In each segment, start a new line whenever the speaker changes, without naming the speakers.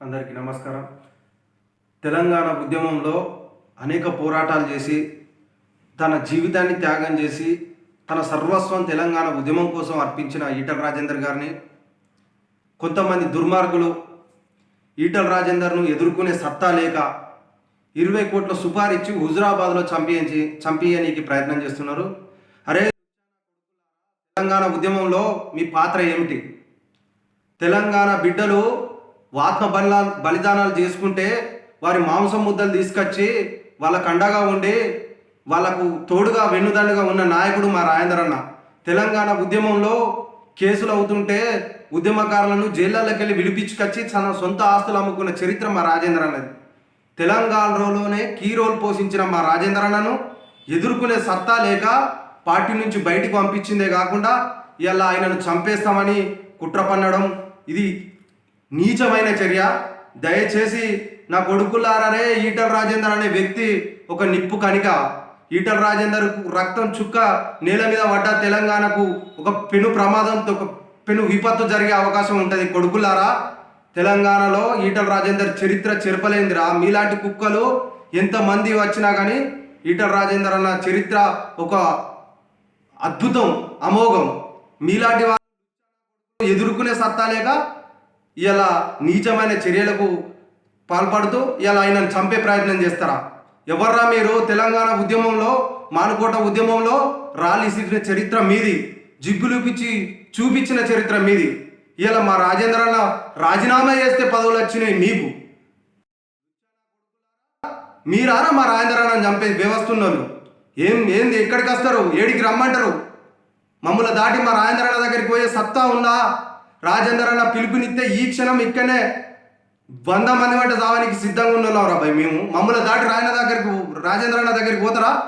అందరికీ నమస్కారం. తెలంగాణ ఉద్యమంలో అనేక పోరాటాలు చేసి తన జీవితాన్ని త్యాగం చేసి తన సర్వస్వం తెలంగాణ ఉద్యమం కోసం అర్పించిన ఈటల రాజేందర్ గారిని కొంతమంది దుర్మార్గులు ఈటల రాజేందర్ను ఎదుర్కొనే సత్తా లేక ఇరవై కోట్ల సుపారిచ్చి హుజురాబాద్లో చంపించి చంపియనీకి ప్రయత్నం చేస్తున్నారు. అరే తెలంగాణ ఉద్యమంలో మీ పాత్ర ఏమిటి? తెలంగాణ బిడ్డలు ఆత్మ బలిదా బలిదానాలు చేసుకుంటే వారి మాంసం ముద్దలు తీసుకొచ్చి వాళ్ళకు అండగా ఉండి వాళ్ళకు తోడుగా వెన్నుదండుగా ఉన్న నాయకుడు మా రాయందరన్న అన్న తెలంగాణ ఉద్యమంలో కేసులు అవుతుంటే ఉద్యమకారులను జైళ్ళకి వెళ్ళి విడిపించుకొచ్చి తన సొంత ఆస్తులు అమ్ముకున్న చరిత్ర మా రాజేంద్ర అన్నది తెలంగాణలోనే కీ రోల్ పోషించిన మా రాజేంద్ర అన్నను ఎదుర్కొనే సత్తా లేక పార్టీ నుంచి బయటకు పంపించిందే కాకుండా ఇలా ఆయనను చంపేస్తామని కుట్ర పన్నడం ఇది నీచమైన చర్య. దయచేసి నా కొడుకులారనే ఈటల రాజేందర్ అనే వ్యక్తి ఒక నిప్పు కనిక ఈటర్ రాజేందర్ రక్తం చుక్క నేల మీద పడ్డ తెలంగాణకు ఒక పెను ప్రమాదంతో ఒక పెను విపత్తు జరిగే అవకాశం ఉంటుంది. కొడుకులారా తెలంగాణలో ఈటల రాజేందర్ చరిత్ర చెరపలేందిరా. మీలాంటి కుక్కలు ఎంతమంది వచ్చినా కానీ ఈటల రాజేందర్ అన్న చరిత్ర ఒక అద్భుతం అమోఘం. మీలాంటి వారు ఎదుర్కొనే సత్తా లేక ఇలా నీచమైన చర్యలకు పాల్పడుతూ ఇలా ఆయనను చంపే ప్రయత్నం చేస్తారా? ఎవర్రా మీరు తెలంగాణ ఉద్యమంలో మానుకోట ఉద్యమంలో రాలిసిన చరిత్ర మీది జిగ్గులుపించి చూపించిన చరిత్ర మీది? ఇలా మా రాజేంద్రన్న రాజీనామా చేస్తే పదవులు వచ్చినాయి మీకు. మీరారా మా రాజేంద్రన్న చంపే వ్యవస్థ ఏం ఏంది ఎక్కడికి వస్తారు? ఏడికి రమ్మంటారు? మమ్మల్ని దాటి మా రాజేంద్రన్న దగ్గరికి పోయే సత్తా ఉందా? రాజేందర్ అన్న పిలుపునిస్తే ఈ క్షణం ఇక్కడనే వంద మంది వెంట సావానికి సిద్ధంగా ఉన్నాం రా భయ్ మేము. మమ్మల్ని దాటి రాయన దగ్గరికి రాజేంద్ర అన్న దగ్గరికి పోతారా?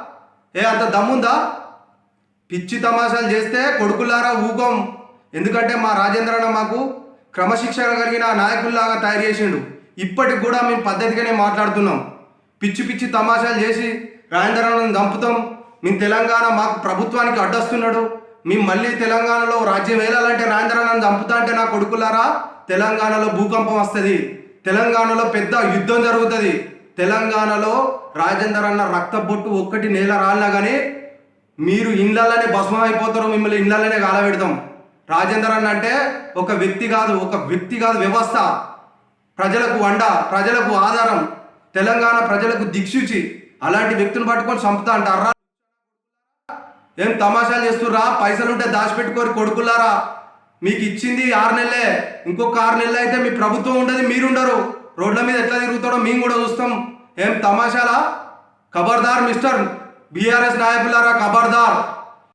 ఏ అంత దమ్ముందా? పిచ్చి తమాషాలు చేస్తే కొడుకులారా ఊకోం ఎందుకంటే మా రాజేంద్ర అన్న మాకు క్రమశిక్షణ కలిగిన నాయకుల్లాగా తయారు చేసిండు. ఇప్పటికి కూడా మేము పద్ధతిగానే మాట్లాడుతున్నాం. పిచ్చి పిచ్చి తమాషాలు చేసి రాజేంద్ర అన్నను దంపుతాం. మేము తెలంగాణ మాకు ప్రభుత్వానికి అడ్డొస్తున్నాడు. మేము మళ్ళీ తెలంగాణలో రాజ్యం వేయాలంటే రాజేంద్ర చంపుతా అంటే నా కొడుకులారా? తెలంగాణలో భూకంపం వస్తుంది. తెలంగాణలో పెద్ద యుద్ధం జరుగుతుంది. తెలంగాణలో రాజేందర్ అన్న రక్త బొట్టు ఒక్కటి నేల రాలినా కానీ మీరు ఇండ్లలోనే భస్మం అయిపోతారు మిమ్మల్ని ఇండ్లలోనే కాలబెడతాం రాజేందర్ అన్న అంటే ఒక వ్యక్తి కాదు ఒక వ్యక్తి కాదు వ్యవస్థ. ప్రజలకు వండ ప్రజలకు ఆధారం. తెలంగాణ ప్రజలకు దిక్సూచి. అలాంటి వ్యక్తులు పట్టుకొని చంపుతా అంటారా ఏం తమాషాలు చేస్తుర్రా? పైసలుంటే దాచిపెట్టుకోరు కొడుకులారా. మీకు ఇచ్చింది ఆరు నెలలే. ఇంకొక ఆరు నెలలు అయితే మీ ప్రభుత్వం ఉండదు మీరుండరు. రోడ్ల మీద ఎట్లా తిరుగుతాడో మేము కూడా చూస్తాం. ఏం తమాషాలా? ఖబర్దార్ మిస్టర్ బీఆర్ఎస్ నాయకులారా ఖబర్దార్